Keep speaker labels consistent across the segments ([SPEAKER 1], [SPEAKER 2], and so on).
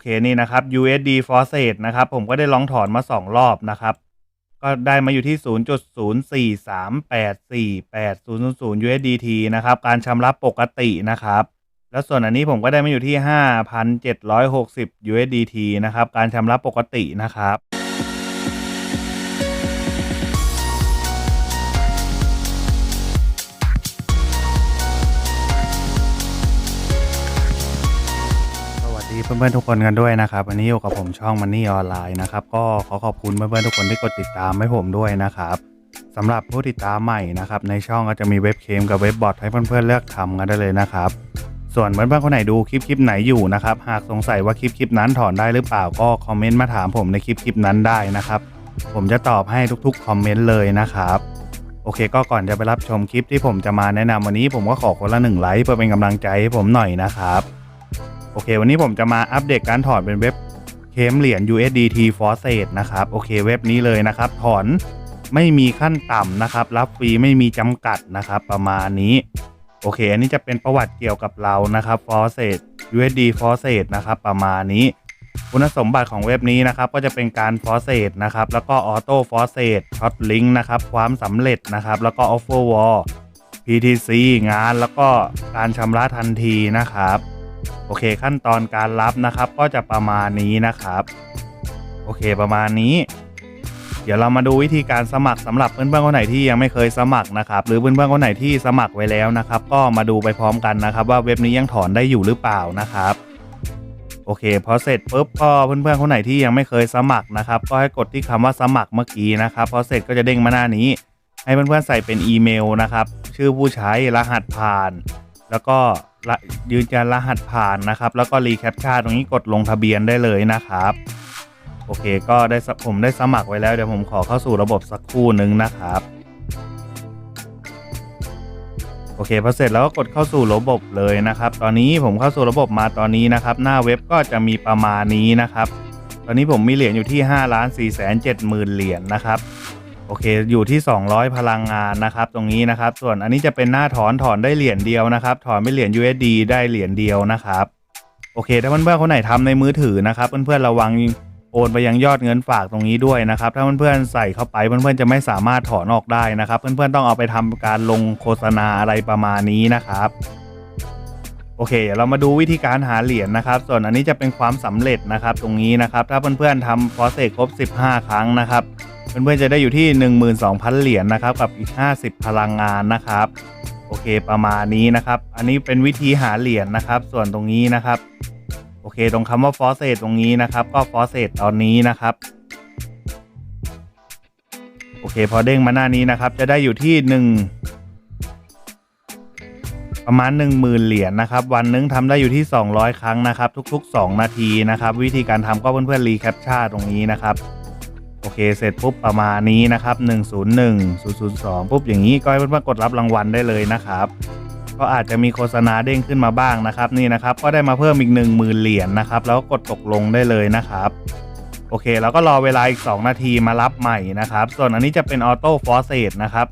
[SPEAKER 1] เคนี่นะครับ USD Faucet นะครับ ผมก็ได้ลองถอนมา 2 รอบนะครับ ก็ได้มาอยู่ที่ 0.043848000 USDT นะครับ การชำระปกตินะครับ แล้วส่วนอันนี้ผมก็ได้มาอยู่ที่ 5,760 USDT นะครับ การชำระปกตินะครับ เพื่อนๆทุกคนกันด้วยนะครับวันนี้อยู่กับผมช่อง Money ออนไลน์นะครับก็ขอขอบคุณเพื่อนๆทุกคนที่กดติดตามให้ผมด้วยนะครับสำหรับผู้ติดตามใหม่นะครับในช่องก็จะมีเว็บเคมกับเว็บบอทให้เพื่อนๆเลือกทำกันได้เลยนะครับส่วนเพื่อนๆคนไหนดูคลิปคลิปไหนอยู่นะครับหากสงสัยว่าคลิปคลิปนั้นถอนได้หรือเปล่าก็คอมเมนต์มาถามผมในคลิปคลิปนั้นได้นะครับผมจะตอบให้ทุกๆคอมเมนต์เลยนะครับโอเคก็ก่อนจะไปรับชมคลิปที่ผมจะมาแนะนำวันนี้ผมก็ขอคนละหนึ่งไลค์เพื่อเป็นกำลังใจให้ผมหน่อยนะครับ อเควันนี้ผมจะมาอัปเดตการถอนเป็นเว็บเคมเหรียญ USDT Faucet นะครับโอเคเว็บนี้เลยนะครับถอนไม่มีขั้นต่ำนะครับ รับฟรีไม่มีจำกัดนะครับประมาณนี้ โอเค อันนี้จะเป็นประวัติเกี่ยวกับเรานะครับ Faucet USD Faucet นะครับประมาณนี้ คุณสมบัติของเว็บนี้นะครับก็จะเป็นการ Faucet นะครับแล้วก็ Auto Faucet Short Link นะครับความสำเร็จนะครับแล้วก็ Offer Wall PTC งานแล้วก็การชำระทันทีนะครับ โอเคขั้นตอนการรับนะครับก็จะประมาณนี้นะครับ โอเคประมาณนี้ เดี๋ยวเรามาดูวิธีการสมัครสำหรับเพื่อนๆคนไหนที่ยังไม่เคยสมัครนะครับ หรือเพื่อนๆคนไหนที่สมัครไว้แล้วนะครับ ก็มาดูไปพร้อมกันนะครับ ว่าเว็บนี้ยังถอนได้อยู่หรือเปล่านะครับโอเคพอเสร็จปุ๊บก็เพื่อนๆคนไหนที่ยังไม่เคยสมัครนะครับ ก็ให้กดที่คำว่าสมัครเมื่อกี้นะครับพอเสร็จก็จะเด้งมาหน้านี้ ให้เพื่อนๆใส่เป็นอีเมลนะครับ ชื่อผู้ใช้รหัสผ่าน แล้วก็ ยืนยันรหัสผ่านนะครับ แล้วก็รีแคปชั่นตรงนี้กดลงทะเบียนได้เลยนะครับ โอเค ก็ได้ผมได้สมัครไว้แล้วเดี๋ยวผมขอเข้าสู่ระบบสักครู่นึงนะครับโอเคพอเสร็จแล้วก็กดเข้าสู่ระบบเลยนะครับ ตอนนี้ผมเข้าสู่ระบบมาตอนนี้นะครับ หน้าเว็บก็จะมีประมาณนี้นะครับ ตอนนี้ผมมีเหรียญอยู่ที่5ล้าน4แสน7หมื่นเหรียญนะครับ โอเค อยู่ที่ 200 พลังงานนะครับ ตรงนี้นะครับ ส่วนอันนี้จะเป็นหน้าถอนถอนได้เหรียญเดียวนะครับ ถอนไม่เหรียญ USD ได้เหรียญเดียวนะครับ โอเค ถ้าเพื่อนๆคนไหนทำในมือถือนะครับ เพื่อนๆระวังโอนไปยังยอดเงินฝากตรงนี้ด้วยนะครับ ถ้าเพื่อนๆใส่เข้าไปเพื่อนๆจะไม่สามารถถอนออกได้นะครับ เพื่อนๆต้องเอาไปทำการลงโฆษณาอะไรประมาณนี้นะครับโอเคเดี๋ยวเรามาดูวิธีการหาเหรียญนะครับ ส่วนอันนี้จะเป็นความสำเร็จนะครับ ตรงนี้นะครับ ถ้าเพื่อนๆทำฟอสเซครบ 15 ครั้งนะครับ เพื่อนๆจะได้อยู่ที่ 12,000 เหรียญนะครับกับอีก 50 พลังงานนะครับ โอเคประมาณนี้นะครับ อันนี้เป็นวิธีหาเหรียญนะครับ ส่วนตรงนี้นะครับ โอเคตรงคำว่าฟอสเซตตรงนี้นะครับ ก็ฟอสเซตตอนนี้นะครับโอเคพอเด้งมาหน้านี้นะครับ จะได้อยู่ที่ 1 ประมาณ 10,000 เหรียญนะครับ วันนึงทำได้อยู่ที่ 200 ครั้งนะครับ ทุก ๆ 2 นาทีนะครับ วิธีการทำก็เพื่อนๆรีแคปชั่นตรงนี้นะครับ โอเค เสร็จปุ๊บประมาณนี้นะครับ 101 002 ปุ๊บอย่างนี้ก็ให้เพื่อนๆกดรับรางวัลได้เลยนะครับ ก็อาจจะมีโฆษณาเด้งขึ้นมาบ้างนะครับนี่นะครับ ก็ได้มาเพิ่มอีก 1 0,000 เหรียญนะครับ แล้วก็กดตกลงได้เลยนะครับโอเคแล้วก็รอเวลาอีก 2 นาทีมารับใหม่นะครับ ส่วนอันนี้จะเป็นออโต้ฟอสเซตนะครับ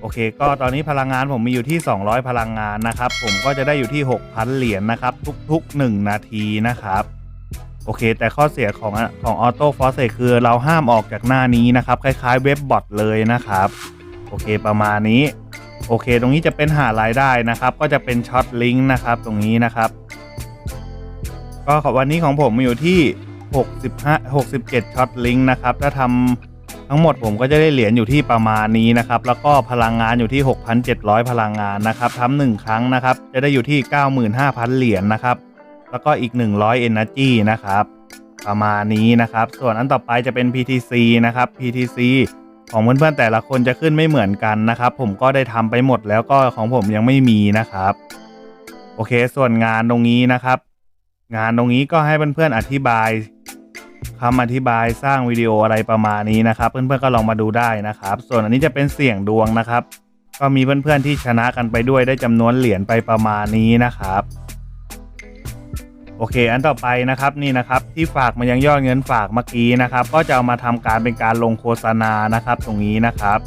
[SPEAKER 1] โอเค ก็ตอนนี้พลังงานผมมีอยู่ที่ 200 พลังงานนะครับ ผมก็จะได้อยู่ที่ 6,000 เหรียญนะครับ ทุกๆ 1 นาทีนะครับ โอเค แต่ข้อเสียของของออโต้ฟอสเซคือเราห้ามออกจากหน้านี้นะครับ คล้ายๆเว็บบอทเลยนะครับ โอเคประมาณนี้ โอเค ตรงนี้จะเป็นหารายได้นะครับ ก็จะเป็นช็อตลิงก์นะครับ ตรงนี้นะครับ ก็ขอวันนี้ของผมมีอยู่ที่ 65 67ช็อตลิงก์นะครับ ถ้าทำทั้งหมดผมก็จะได้เหรียญอยู่ที่ประมาณนี้นะครับ แล้วก็พลังงานอยู่ที่ 6,700 พลังงานนะครับทำหนึ่งครั้งนะครับ จะได้อยู่ที่ 95,000 เหรียญนะครับ แล้วก็อีก 100 Energy นะครับ ประมาณนี้นะครับ ส่วนอันต่อไปจะเป็น PTC นะครับ PTC ของเพื่อนๆแต่ละคนจะขึ้นไม่เหมือนกันนะครับ ผมก็ได้ทำไปหมดแล้วก็ของผมยังไม่มีนะครับ โอเค ส่วนงานตรงนี้นะครับ งานตรงนี้ก็ให้เพื่อนๆอธิบายคำอธิบายสร้างวิดีโออะไรประมาณนี้นะครับ เพื่อนๆก็ลองมาดูได้นะครับ ส่วนอันนี้จะเป็นเสี่ยงดวงนะครับ ก็มีเพื่อนๆที่ชนะกันไปด้วยได้จำนวนเหรียญไปประมาณนี้นะครับ โอเค อันต่อไปนะครับนี่นะครับที่ฝากมายังยอดเงินฝากเมื่อกี้นะครับ ก็จะเอามาทำการเป็นการลงโฆษณานะครับ ตรงนี้นะครับ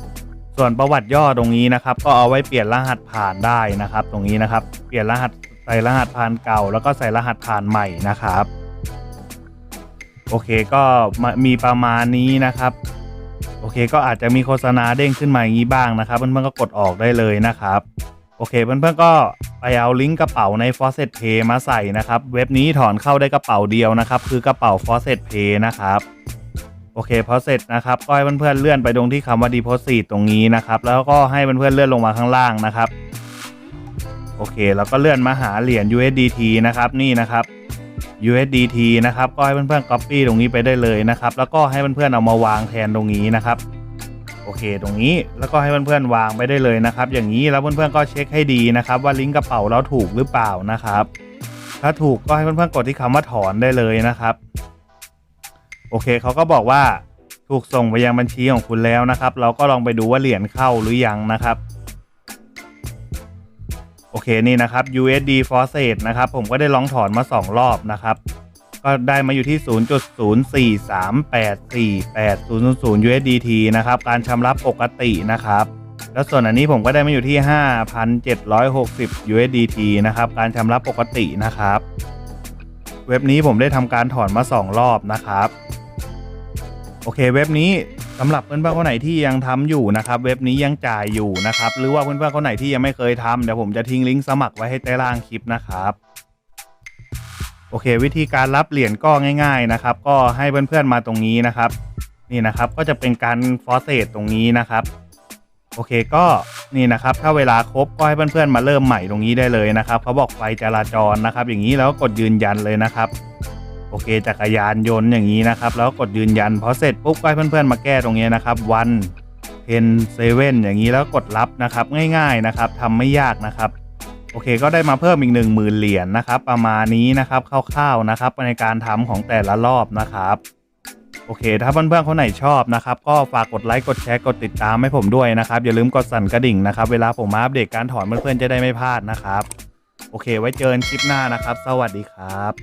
[SPEAKER 1] ส่วนประวัติย่อตรงนี้นะครับ ก็เอาไว้เปลี่ยนรหัสผ่านได้นะครับ ตรงนี้นะครับ เปลี่ยนรหัสใส่รหัสผ่านเก่า แล้วก็ใส่รหัสผ่านใหม่นะครับ โอเคก็ม,มีประมาณนี้นะครับ โอเคก็อาจจะมีโฆษณาเด้งขึ้นมาอย่างนี้บ้างนะครับ เพื่อนๆก็กดออกได้เลยนะครับ โอเคเพื่อนๆก็ ไปเอาลิงก์กระเป๋าใน Faucet Pay มาใส่นะครับ เว็บนี้ถอนเข้าได้กระเป๋าเดียวนะครับ คือกระเป๋า Faucet Pay นะครับ โอเคพอเสร็จนะครับก็ให้เพื่อนๆเลื่อนไปตรงที่คำว่า Deposit ตรงนี้นะครับ แล้วก็ให้เพื่อนๆเลื่อนลงมาข้างล่างนะครับ โอเค แล้วก็เลื่อนมาหาเหรียญ USDT นะครับ นี่นะครับ USDT นะครับ ก็ให้เพื่อนๆ Copy ตรงนี้ไปได้เลยนะครับ แล้วก็ให้เพื่อนๆเอามาวางแทนตรงนี้นะครับ โอเค ตรงนี้แล้วก็ให้เพื่อนๆวางไปได้เลยนะครับ อย่างนี้แล้วเพื่อนๆก็เช็คให้ดีนะครับ ว่าลิงก์กระเป๋าเราถูกหรือเปล่านะครับ ถ้าถูกก็ให้เพื่อนๆกดที่คำว่าถอนได้เลยนะครับ โอเคเขาก็บอกว่าถูกส่งไปยังบัญชีของคุณแล้วนะครับ เราก็ลองไปดูว่าเหรียญเข้าหรือยังนะครับโอเคนี่นะครับ USD Faucet นะครับ ผมก็ได้ลองถอนมา 2 รอบนะครับ ก็ได้มาอยู่ที่ 0.043848000 USDT นะครับ การชำระปกตินะครับ แล้วส่วนอันนี้ผมก็ได้มาอยู่ที่ 5,760 USDT นะครับ การชำระปกตินะครับ เว็บนี้ผมได้ทำการถอนมา 2 รอบนะครับ โอเค เว็บนี้สำหรับเพื่อนๆคนไหนที่ยังทำอยู่นะครับ เว็บนี้ยังจ่ายอยู่นะครับ หรือว่าเพื่อนๆคนไหนที่ยังไม่เคยทำเดี๋ยวผมจะทิ้งลิงก์สมัครไว้ให้ใต้ล่างคลิปนะครับ โอเค วิธีการรับเหรียญก็ง่าย ๆนะครับ ก็ให้เพื่อนๆมาตรงนี้นะครับ นี่นะครับก็จะเป็นการฟอสเซตตรงนี้นะครับ โอเคก็นี่นะครับ ถ้าเวลาครบก็ให้เพื่อนๆมาเริ่มใหม่ตรงนี้ได้เลยนะครับเขาบอกไฟจราจรนะครับ อย่างนี้แล้วกดยืนยันเลยนะครับ โอเคจักรยานยนต์อย่างนี้นะครับ แล้วกดยืนยันพอเสร็จปุ๊บก็ให้เพื่อนๆมาแก้ตรงนี้นะครับวันเทนเซเว่นอย่างนี้แล้วกดรับนะครับง่าย ๆนะครับทำไม่ยากนะครับ โอเค ก็ได้มาเพิ่มอีก 1 0,000 เหรียญนะครับ ประมาณนี้นะครับคร่าวๆนะครับในการทำของแต่ละรอบนะครับโอเค ถ้าเพื่อนๆคนไหนชอบนะครับ ก็ฝากกดไลค์ กดแชร์ กดติดตามให้ผมด้วยนะครับ อย่าลืมกดสั่นกระดิ่งนะครับ เวลาผมมาอัปเดตการถอนเพื่อนๆจะได้ไม่พลาดนะครับ โอเค ไว้เจอกันคลิปหน้านะครับ สวัสดีครับ